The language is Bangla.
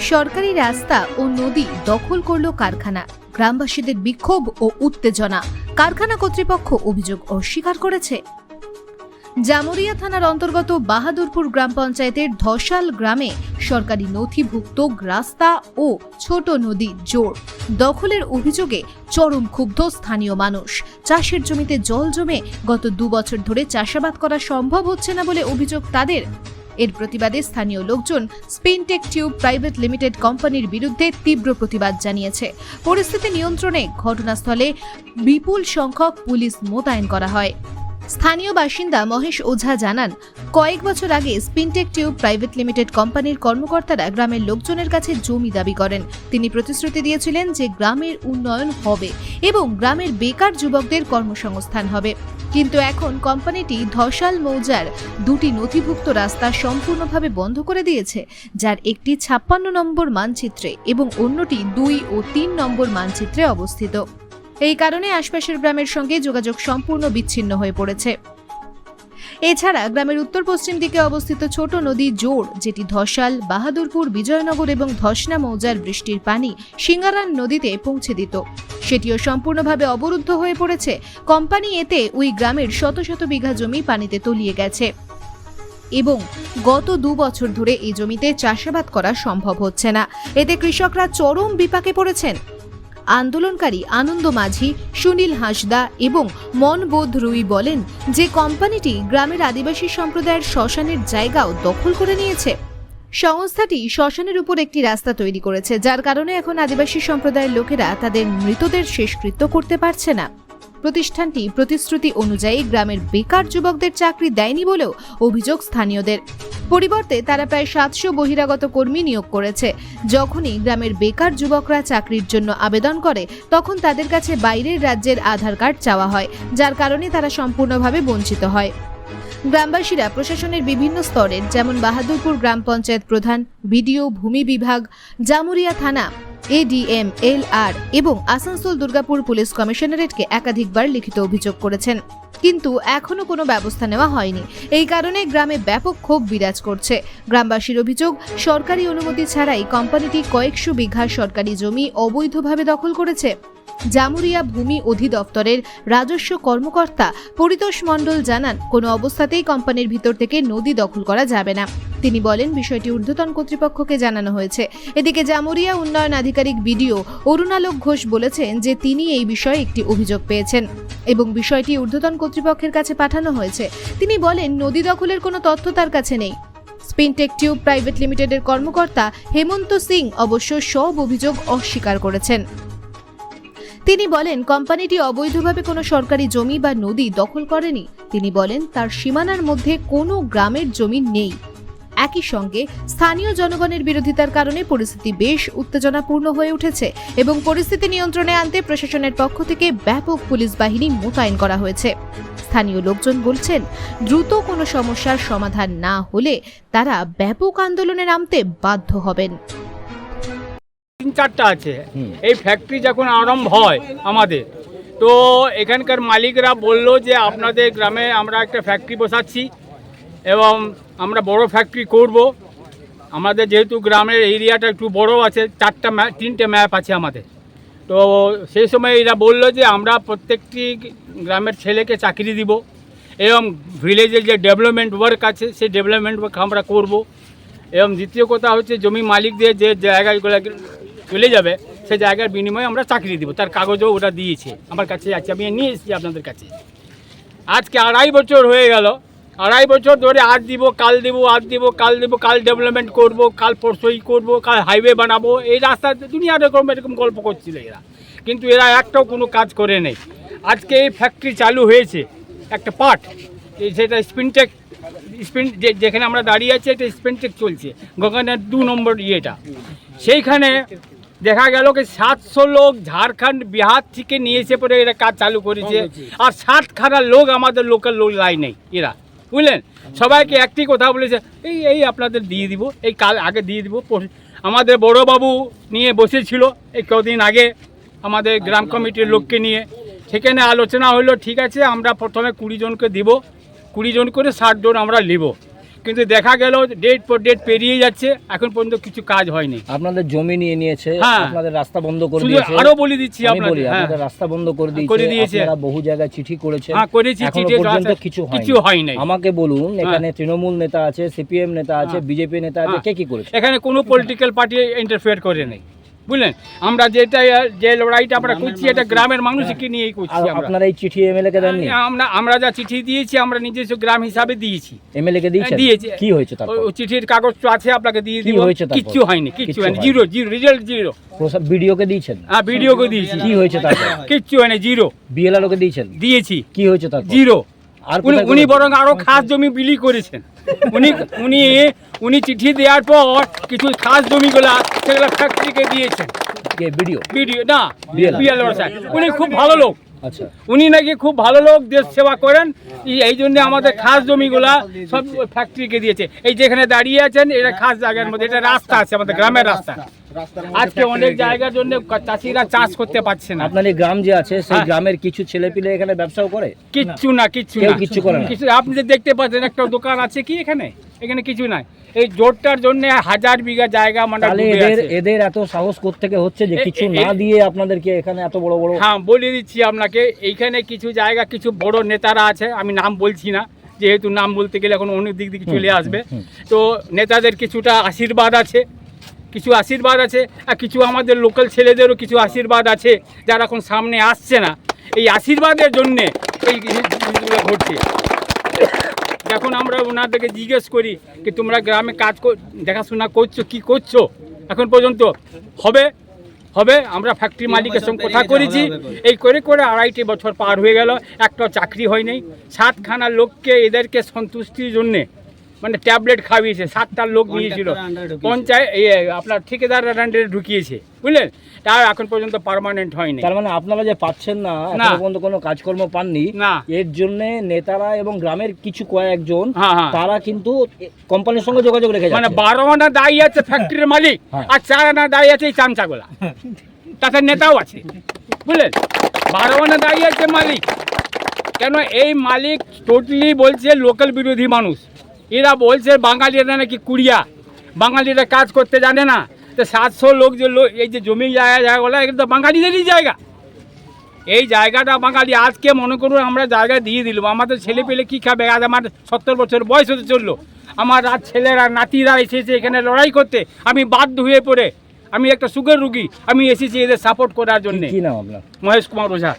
সরকারি রাস্তা ও নদী দখল করল কারখানা। গ্রামবাসীদের বিক্ষোভ ও উত্তেজনা। কারখানা কর্তৃপক্ষ অভিযোগ অস্বীকার করেছে। জামুরিয়া থানার অন্তর্গত বাহাদুরপুর গ্রাম পঞ্চায়েতের ধসাল গ্রামে সরকারি নথিভুক্ত রাস্তা ও ছোট নদী জোর। দখলের অভিযোগে চরম ক্ষুব্ধ স্থানীয় মানুষ। চাষের জমিতে জল জমে গত দু বছর ধরে চাষাবাদ করা সম্ভব হচ্ছে না বলে অভিযোগ তাদের। এর প্রতিবাদে স্থানীয় লোকজন স্পিনটেক টিউব প্রাইভেট লিমিটেড কোম্পানির বিরুদ্ধে তীব্র প্রতিবাদ জানিয়েছে। পরিস্থিতি নিয়ন্ত্রণে ঘটনাস্থলে বিপুল সংখ্যক পুলিশ মোতায়েন করা হয়। স্থানীয় বাসিন্দা মহেশ ওঝা জানান, কয়েক বছর আগে স্পিনটেক টিউব প্রাইভেট লিমিটেড কোম্পানির কর্মকর্তারা গ্রামের লোকজনের কাছে জমি দাবি করেন। তিনি প্রতিশ্রুতি দিয়েছিলেন যে গ্রামের উন্নয়ন হবে এবং গ্রামের বেকার যুবকদের কর্মসংস্থান হবে। কিন্তু এখন কোম্পানিটি ধসাল মৌজার দুটি নথিভুক্ত রাস্তা সম্পূর্ণভাবে বন্ধ করে দিয়েছে, যার একটি ছাপ্পান্ন নম্বর মানচিত্রে এবং অন্যটি দুই ও তিন নম্বর মানচিত্রে অবস্থিত। এই কারণে আশপাশের গ্রামের সঙ্গে যোগাযোগ সম্পূর্ণ বিচ্ছিন্ন হয়ে পড়েছে। এছাড়া গ্রামের উত্তর পশ্চিম দিকে অবস্থিত ছোট নদী জোড় যেটি ধসাল, বাহাদুরপুর, বিজয়নগর এবং ধসনা মৌজার বৃষ্টির পানি সিঙ্গারান নদীতে পৌঁছে দিত। সেটিও সম্পূর্ণভাবে অবরুদ্ধ হয়ে পড়েছে। কোম্পানি এতে ওই গ্রামের শত শত বিঘা জমি পানিতে তলিয়ে গেছে। এবং গত দু বছর ধরে এই জমিতে চাষাবাদ করা সম্ভব হচ্ছে না। এতে কৃষকরা চরম বিপাকে পড়েছেন। আন্দোলনকারী আনন্দ মাঝি, সুনীল হাসদা এবং মনবোধ রুই বলেন যে কোম্পানিটি গ্রামের আদিবাসী সম্প্রদায়ের শ্মশানের জায়গাও দখল করে নিয়েছে। সংস্থাটি শ্মশানের উপর একটি রাস্তা তৈরি করেছে, যার কারণে এখন আদিবাসী সম্প্রদায়ের লোকেরা তাদের মৃতদের শেষকৃত্য করতে পারছে না। প্রতিষ্ঠানটি প্রতিশ্রুতি অনুযায়ী গ্রামের বেকার যুবকদের চাকরি দেয়নি বলেও অভিযোগ স্থানীয়দের। পরিবর্তে তারা প্রায় সাতশো বহিরাগত কর্মী নিয়োগ করেছে। যখনই গ্রামের বেকার যুবকরা চাকরির জন্য আবেদন করে, তখন তাদের কাছে বাইরের রাজ্যের আধার কার্ড চাওয়া হয়, যার কারণে তারা সম্পূর্ণভাবে বঞ্চিত হয়। গ্রামবাসীরা প্রশাসনের বিভিন্ন স্তরের, যেমন বাহাদুরপুর গ্রাম পঞ্চায়েত প্রধান, বিডিও, ভূমি বিভাগ, জামুরিয়া থানা এডিএম এল আর এবং আসানসোল দুর্গাপুর পুলিশ কমিশনারেটকে একাধিকবার লিখিত অভিযোগ করেছেন। কিন্তু এখনও কোনো ব্যবস্থা নেওয়া হয়নি। এই কারণে গ্রামে ব্যাপক ক্ষোভ বিরাজ করছে। গ্রামবাসীর অভিযোগ, সরকারি অনুমতি ছাড়াই কোম্পানিটি কয়েকশো বিঘা সরকারি জমি অবৈধভাবে দখল করেছে। জামুরিয়া ভূমি অধিদপ্তরের রাজস্ব কর্মকর্তা পরিতোষ মণ্ডল জানান, কোনো অবস্থাতেই কোম্পানির ভিতর থেকে নদী দখল করা যাবে না। তিনি বলেন, বিষয়টি ঊর্ধ্বতন কর্তৃপক্ষকে জানানো হয়েছে। এদিকে জামুরিয়া উন্নয়ন আধিকারিক বিডিও অরুণালোক ঘোষ বলেছেন যে তিনি এই বিষয়ে একটি অভিযোগ পেয়েছেন এবং বিষয়টি ঊর্ধ্বতন কর্তৃপক্ষের কাছে পাঠানো হয়েছে। তিনি বলেন, নদী দখলের কোনো তথ্য তার কাছে নেই। স্পিনটেক টিউব প্রাইভেট লিমিটেডের কর্মকর্তা হেমন্ত সিং অবশ্য সব অভিযোগ অস্বীকার করেছেন। তিনি বলেন, কোম্পানিটি অবৈধভাবে কোনো সরকারি জমি বা নদী দখল করেনি। তিনি বলেন, তার সীমানার মধ্যে কোনো গ্রামের জমি নেই। একই সঙ্গে স্থানীয় জনগণের বিরোধিতার কারণে পরিস্থিতি বেশ উত্তেজনাপূর্ণ হয়ে উঠেছে এবং পরিস্থিতি নিয়ন্ত্রণে আনতে প্রশাসনের পক্ষ থেকে ব্যাপক পুলিশ বাহিনী মোতায়েন করা হয়েছে। স্থানীয় লোকজন বলছেন দ্রুত কোনো সমস্যার সমাধান না হলে তারা ব্যাপক আন্দোলনে নামতে বাধ্য হবেন। তিন চারটা আছে। এই ফ্যাক্টরি যখন আরম্ভ হয় আমাদের তো এখানকার মালিকরা বলল যে আপনাদের গ্রামে আমরা একটা ফ্যাক্টরি বসাচ্ছি। এবং আমরা বড় ফ্যাক্টরি করব। আমাদের যেহেতু গ্রামের এরিয়াটা একটু বড় আছে, চারটা ম্যাপ তিনটে ম্যাপ আছে আমাদের। তো সেই সময় এরা বলল যে আমরা প্রত্যেকটি গ্রামের ছেলেকে চাকরি দিব এবং ভিলেজের যে ডেভেলপমেন্ট ওয়ার্ক আছে, সেই ডেভেলপমেন্ট ওয়ার্ক আমরা করব। এবং দ্বিতীয় কথা হচ্ছে জমি মালিকদের যে জায়গাগুলো চলে যাবে, সেই জায়গার বিনিময়ে আমরা চাকরি দিব। তার কাগজও ওটা দিয়েছে। আমার কাছে আছে, আমি নিয়ে এসেছি আপনাদের কাছে। আজকে আড়াই বছর হয়ে গেল আড়াই বছর ধরে আজ দিব কাল দিব আজ দিব কাল দিব কাল ডেভেলপমেন্ট করব কাল পরশুই করব কাল হাইওয়ে বানাবো। এই রাস্তা দুনিয়া এরকম এরকম গল্প করছিল এরা। কিন্তু এরা একটাও কোনো কাজ করে নেই। আজকে এই ফ্যাক্টরি চালু হয়েছে একটা পার্ট সেটা স্পিনটেক স্পিন যে- যেখানে আমরা দাঁড়িয়ে আছি এটা স্পিনটেক চলছে। গগনের দু নম্বর ইয়েটা। সেইখানে দেখা গেল কি সাতশো লোক ঝাড়খণ্ড বিহার থেকে নিয়ে এসে পরে এরা কাজ চালু করেছে। আর ষাটখানা লোক আমাদের লোকাল লোক লাই নেই এরা। বুঝলেন? সবাইকে একটি কথা বলেছে, এই এই আপনাদের দিয়ে দিব, এই কাল আগে দিয়ে দিব। আমাদের বড়োবাবু নিয়ে বসেছিল এই কদিন আগে আমাদের গ্রাম কমিটির লোককে নিয়ে। সেখানে আলোচনা হলো, ঠিক আছে, আমরা প্রথমে কুড়ি জনকে দিব, কুড়ি জন করে ষাট জন আমরা নেব। কিন্তু দেখা গেল ডেট পর ডেট পেরিয়ে যাচ্ছে এখন পর্যন্ত কিছু কাজ হয়নি। আপনাদের জমি নিয়ে নিয়েছে হ্যাঁ। আপনাদের রাস্তা বন্ধ করে দিয়েছে। আরও বলে দিচ্ছি আপনাদের হ্যাঁ। আপনাদের রাস্তা বন্ধ করে দিয়েছে করে দিয়েছে। আপনারা বহু জায়গায় চিঠি করেছে হ্যাঁ করেছি চিঠি পর্যন্ত কিছু কিছু হয়নি। হয় নাই। আমাকে বলুন এখানে তৃণমূল নেতা আছে সিপিএম নেতা আছে হ্যাঁ। বিজেপি নেতা আছে হ্যাঁ। কে কি করেছে? এখানে কোনো পলিটিক্যাল পার্টি ইন্টারফেয়ার করে নেই। বুঝলেন? আমরা যেটা যে লড়াইটা আমরা করছি এটা গ্রামের মানুষকে নিয়েই আর করছি আপনারা এই চিঠি এমএলএ কে দেননি? আমরা আমরা যা চিঠি দিয়েছি আমরা নিজস্ব গ্রাম হিসাবে দিয়েছি। এমএলএ কে দিয়েছেন? দিয়েছি। কি হয়েছে তারপর? ওই চিঠির কাগজ তো আছে আপনাকে দিয়ে দিব। কিচ্ছু হয়নি কিচ্ছু হয়নি। Zero zero result zero. Video কে দিয়েছেন? হ্যাঁ ভিডিওকে দিয়েছি। কি হয়েছে তারপর? কিচ্ছু হয়নি জিরো। বিএলআর কে দিয়েছেন? দিয়েছি। কি হয়েছে তারপর? জিরো। আর উনি উনি বরং আরও খাস জমি বিলি করেছেন। উনি উনি উনি চিঠি দেওয়ার পর কিছু খাস জমিগুলা সেগুলো ফ্যাক্টরিকে দিয়েছেন। ভিডিও ভিডিও না উনি খুব ভালো লোক। আচ্ছা। উনি নাকি খুব ভালো লোক দেশ সেবা করেন। এই- এই জন্য আমাদের খাস জমিগুলা সব ফ্যাক্টরিকে দিয়েছে। এই যেখানে দাঁড়িয়ে আছেন এটা খাস জায়গার মধ্যে এটা রাস্তা আছে আমাদের গ্রামের রাস্তা। আজকে অনেক জায়গার জন্য চাষিরা চাষ করতে পারছে না। আপনার এই গ্রাম যে আছে সেই হ্যাঁ। গ্রামের কিছু ছেলেপিলে এখানে ব্যবসাও করে? কিচ্ছু না কিচ্ছু না। কিচ্ছু করে না? কিছু আপনি যে দেখতে পাচ্ছেন একটা দোকান আছে কি এখানে? এখানে কিছু নাই। এই জোরটার জন্য হাজার বিঘা জায়গা মানে তাহলে এদের এদের এত সাহস থেকে হচ্ছে যে কিছু না দিয়ে আপনাদেরকে এখানে এত বড় বড় হ্যাঁ বলে দিচ্ছি আপনাকে এইখানে কিছু জায়গা কিছু বড় নেতারা আছে আমি নাম বলছি না যেহেতু নাম বলতে গেলে এখন অনেক দিক দিকে চলে আসবে। তো নেতাদের কিছুটা আশীর্বাদ আছে। কিছু আশীর্বাদ আছে আর কিছু আমাদের লোকাল ছেলেদেরও কিছু আশীর্বাদ আছে যারা এখন সামনে আসছে না। এই আশীর্বাদের জন্যে এই জিনিসগুলো ঘটছে। এখন আমরা ওনাদেরকে জিজ্ঞেস করি কি তোমরা গ্রামে কাজ কর- দেখাশোনা করছ কি করছ? এখন পর্যন্ত হবে হবে আমরা ফ্যাক্টরি মালিকের সঙ্গে কথা করেছি। এই করে করে আড়াইটি বছর পার হয়ে গেল। একটা চাকরি হয়নি। সাতখানা লোককে এদেরকে সন্তুষ্টির জন্যে মানে ট্যাবলেট খাইয়েছে সাতটা লোক নিয়েছিল। পঞ্চায়েত এই আপনার ঠিকাদার আন্ডারে ঢুকিয়েছে বুঝলেন? তার এখন পর্যন্ত পার্মানেন্ট হয়নি। তার মানে আপনারা যে পাচ্ছেন না। এখনও পর্যন্ত কোনো কাজকর্ম পাননি না। এর জন্য নেতারা এবং গ্রামের কিছু কয়েকজন হ্যাঁ হ্যাঁ। তারা কিন্তু কোম্পানির সঙ্গে যোগাযোগ রেখে মানে বারো আনা দায়ী আছে ফ্যাক্টরির মালিক হ্যাঁ। আর চার আনা দায়ী আছে এই চামচাগুলা তাতে নেতাও আছে বুঝলেন? বারো আনা দায়ী আছে মালিক। কেন এই মালিক টোটালি বলছে লোকাল বিরোধী মানুষ। এরা বলছে বাঙালিরা নাকি কুড়িয়া। বাঙালিরা কাজ করতে জানে না। তো সাতশো লোক যে এই যে জমি জায়গা জায়গাগুলো এগুলো তো বাঙালিদেরই জায়গা। এই জায়গাটা বাঙালি আজকে মনে করুন আমরা জায়গা দিয়ে দিলাম আমাদের ছেলে পেলে কী খাবে? আজ আমার সত্তর বছর বয়স হতে চলল। আমার আজ ছেলেরা নাতিরা এসেছে এখানে লড়াই করতে। আমি বাধ্য হয়ে পড়ে। আমি একটা সুগার রুগী। আমি এসেছি এদের সাপোর্ট করার জন্যে। মহেশ কুমার ওঝা।